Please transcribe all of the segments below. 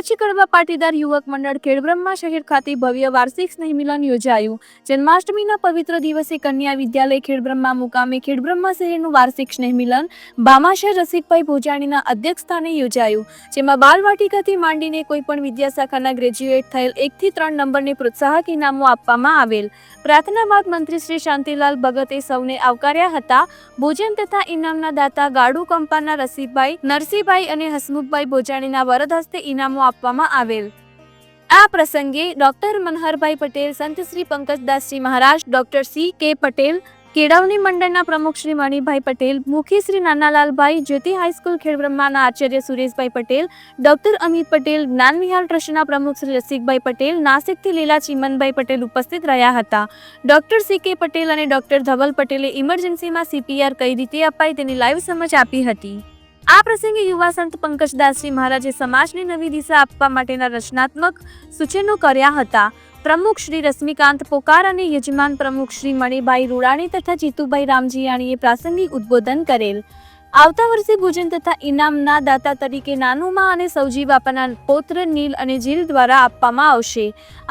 કચ્છ કડવા પાટીદાર યુવક મંડળ ખેડબ્રહ્મા શહેર ખાતે ભવ્ય વાર્ષિક સ્નેહમિલન યોજાયું. જન્માષ્ટમીના પવિત્ર દિવસે કન્યા વિદ્યાલય ખેડબ્રહ્મા મુકામે ખેડબ્રહ્મા શહેરનું વાર્ષિક સ્નેહમિલન બામાશા રસિકભાઈ ભોજાણીના અધ્યક્ષ સ્થાને યોજાયું, જેમાં બાલવાટિકાથી માંડીને કોઈપણ વિદ્યાશાખાના ગ્રેજ્યુએટ થયેલ એકથી ત્રણ નંબરને પ્રોત્સાહક ઇનામો આપવામાં આવેલ. પ્રાર્થના બાદ મંત્રી શ્રી શાંતિલાલ ભગતે સૌને આવકાર્યા હતા. ભોજન તથા ઇનામના દાતા ગાડુ કંપાના રસિકભાઈ, નરસિંહભાઈ અને હસમુખભાઈ ભોજાણીના વરદ હસ્તે ઇનામો આપવામાં આવેલ. આ પ્રસંગે doctor Manharbhai Patel, Sant Shri Pankajdasji Maharaj, doctor C K Patel, કેળવણી મંડળના પ્રમુખ શ્રી મણિભાઈ પટેલ, મુખી શ્રી નાનાલાલભાઈ, જ્યોતિ હાઈસ્કૂલ ખેડબ્રહ્માના આચાર્ય સુરેશભાઈ પટેલ, ડોક્ટર અમિત પટેલ જ્ઞાન વિહાર ટ્રસ્ટના પ્રમુખ શ્રી રસિકભાઈ પટેલ, નાસિકથી લીલા ચિમનભાઈ પટેલ ઉપસ્થિત રહ્યા હતા. ડોક્ટર સી કે પટેલ અને ડોક્ટર ધવલ પટેલે ઇમરજન્સીમાં સીપીઆર કઈ રીતે અપાય તેની લાઈવ સમજ આપી હતી. આ પ્રસંગે યુવા સંત પંકજદાસજી મહારાજે સમાજને નવી દિશા આપવા માટેના રચનાત્મક સૂચનો કર્યા હતા. પ્રમુખ શ્રી રશ્મિકાંત પોકાર અને યજમાન પ્રમુખ શ્રી મણિભાઈ રૂડાણી તથા જીતુભાઈ રામજીયાણીએ પ્રાસંગિક ઉદ્બોધન કરેલ. આવતા વર્ષે ભોજન તથા ઇનામના દાતા તરીકે નાનુમા અને સૌજી બાપાના પૌત્ર નીલ અને જીલ દ્વારા આપવામાં આવશે.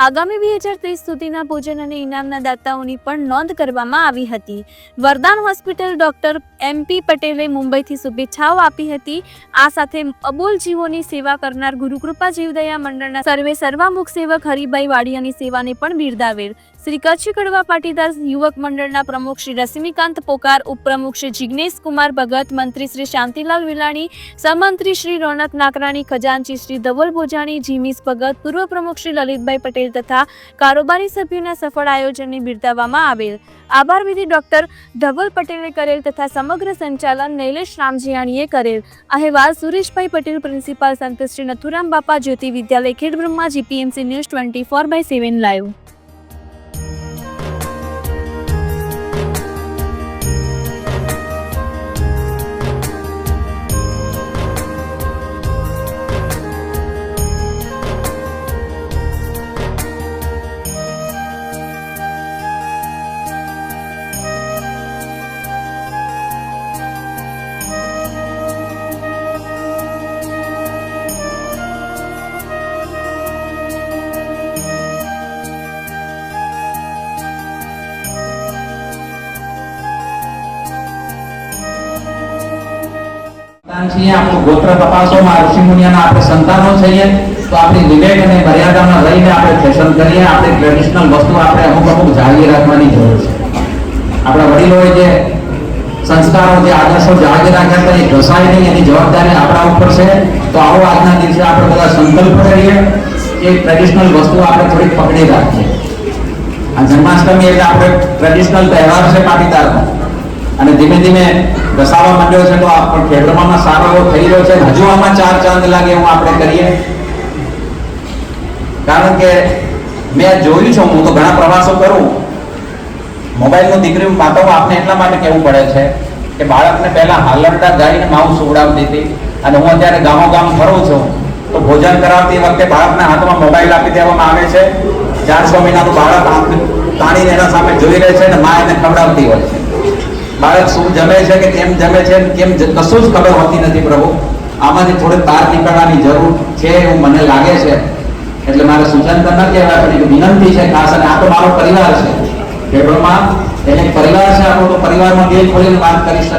આગામી બે હજાર ત્રીસ સુધીના ભોજન અને ઇનામના દાતાઓની પણ નોંધ કરવામાં આવી હતી. વરદાન હોસ્પિટલ ડોક્ટર એમપી પટેલે મુંબઈથી શુભેચ્છાઓ આપી હતી. આ સાથે અબોલ જીવોની સેવા કરનાર ગુરુકૃપા જીવદયા મંડળના સર્વે સર્વામુખ સેવક હરિભાઈ વાડિયાની સેવાને પણ બિરદાવેલ. શ્રી કચ્છ કડવા પાટીદાર યુવક મંડળના પ્રમુખ શ્રી રશ્મિકાંત પોકાર, ઉપપ્રમુખ શ્રી જિગ્નેશ કુમાર ભગત મંત્રી શ્રી શાંતિલાલ વિલાણી, સહમંત્રી શ્રી રોનક નાકરાણી, ખજાનચી શ્રી ધવલ ભોજાણી જીમીસ ભગત પૂર્વ પ્રમુખ શ્રી લલિતભાઈ પટેલ તથા કારોબારી સભ્યોના સફળ આયોજનને બિરદાવવામાં આવેલ. આભાર વિધિ ડોક્ટર ધવલ પટેલે કરેલ તથા સમગ્ર સંચાલન નૈલેશ રામજીયાણીએ કરેલ. અહેવાલ Sureshbhai Patel, principal Sant Shri Nathuram Bapa, Jyoti Vidyalaya, Khedbrahma, GPMC news twenty four by seven live. સંતાન છીએ ગોત્ર તપાસોમાં ઋષિ મુનિયાના આપણે સંતાનો છીએ. તો આપણી વિવેક અને મર્યાદામાં રહીને આપણે ફેશન કરીએ, આપણે ટ્રેડિશનલ વસ્તુ આપણે અમુક અમુક જાળવી રાખવાની જરૂર છે. આપણા વડીલોએ જે સંસ્કારો, જે આદર્શો જાળવી રાખ્યા હતા, એ ઘસાય નહીં, એની જવાબદારી આપણા ઉપર છે. તો આવો આજના દિવસે આપણે બધા સંકલ્પ કરીએ કે ટ્રેડિશનલ વસ્તુ આપણે થોડીક પકડી રાખીએ. આ જન્માષ્ટમી એટલે આપણે ટ્રેડિશનલ તહેવાર છે પાટીદારનો. અને ધીમે ધીમે ઘસાવા માંડ્યો છે તો પણ ખેડબ્રહ્મામાં સારો એવો થઈ રહ્યો છે. હજુ આમાં ચાર ચાંદ લાગે એવું આપણે કરીએ. કારણ કે મેં જોયું છે, હું તો ઘણા પ્રવાસો કરું. મોબાઈલનું દીકરી વાતો આપને એટલા માટે કહેવું પડે છે કે બાળકને પહેલા હાલરડા ગાઈને માવું સુવડાવી હતી અને હું અત્યારે ગામો ગામ ફરું છું. તો ભોજન કરાવતી વખતે બાળકના હાથમાં મોબાઈલ આપી દેવામાં આવે છે. ચારસો મહિનાનું બાળક તાણીને એના સામે જોઈ રહે છે અને મા એને ખવડાવતી હોય છે. બાળક શું જમે છે કે કેમ જમે છે કેમ કશું જ ખબર હોતી નથી પ્રભુ. આમાંથી થોડીક બહાર નીકળવાની જરૂર છે એવું મને લાગે છે. એટલે મારે સૂચન તો ન કહેવાય, પણ વિનંતી છે ખાસ અને આ તો મારો પરિવાર છે. એને પરિવાર છે, આપણો તો પરિવારમાં દિલ ખોલીને વાત કરી શકાય.